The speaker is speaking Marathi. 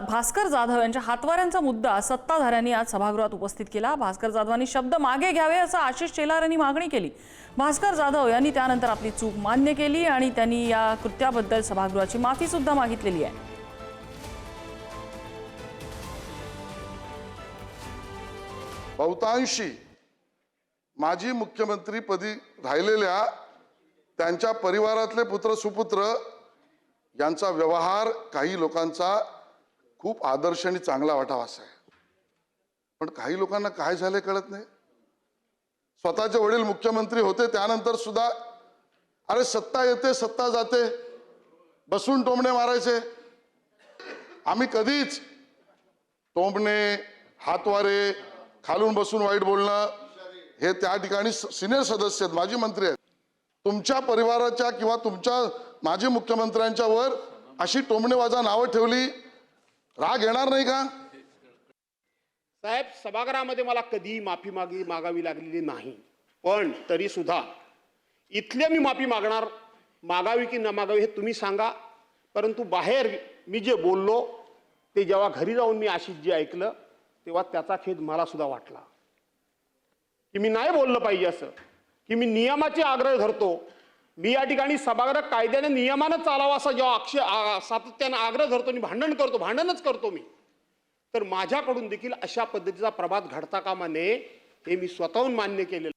भास्कर जाधव यांच्या हातवाऱ्यांचा मुद्दा सत्ताधाऱ्यांनी आज सभागृहात उपस्थित केला. भास्कर जाधवांनी शब्द मागे घ्यावे असं आशिष शेलार यांनी मागणी केली. भास्कर जाधव यांनी त्यानंतर आपली चूक मान्य केली आणि त्यांनी या कृत्याबद्दल सभागृहाची माफी सुद्धा मागितलेली आहे. बहुतांशी माजी मुख्यमंत्रीपदी राहिलेल्या त्यांच्या परिवारातले पुत्र सुपुत्र यांचा व्यवहार काही लोकांचा खूप आदर्श आणि चांगला वाटावा असा आहे. पण काही लोकांना काय झाले कळत नाही. स्वतःचे वडील मुख्यमंत्री होते त्यानंतर सुद्धा अरे सत्ता येते सत्ता जाते. बसून टोमणे मारायचे. आम्ही कधीच टोमणे हातवारे खालून बसून वाईट बोलणं हे त्या ठिकाणी सिनियर सदस्य आहेत माजी मंत्री आहेत. तुमच्या परिवाराच्या किंवा तुमच्या माजी मुख्यमंत्र्यांच्या वर अशी टोमणेवाजा नावं ठेवली राग येणार नाही का? साहेब सभागृहामध्ये मला कधीही माफी मागी मागावी लागलेली नाही. पण तरी सुद्धा इथले मी माफी मागणार. मागावी की न मागावी हे तुम्ही सांगा. परंतु बाहेर मी जे बोललो ते जेव्हा घरी जाऊन मी आशिष जे ऐकलं तेव्हा त्याचा खेद मला सुद्धा वाटला. की मी नाही बोललं पाहिजे असं. की मी नियमाचे आग्रह धरतो. मी या ठिकाणी सभागृह कायद्याने नियमानं चालावा असा जेव्हा अक्षय सातत्यानं आग्रह धरतो आणि भांडण करतो भांडणच करतो मी. तर माझ्याकडून देखील अशा पद्धतीचा प्रभात घडता कामा नये हे मी स्वतःहून मान्य केलेलं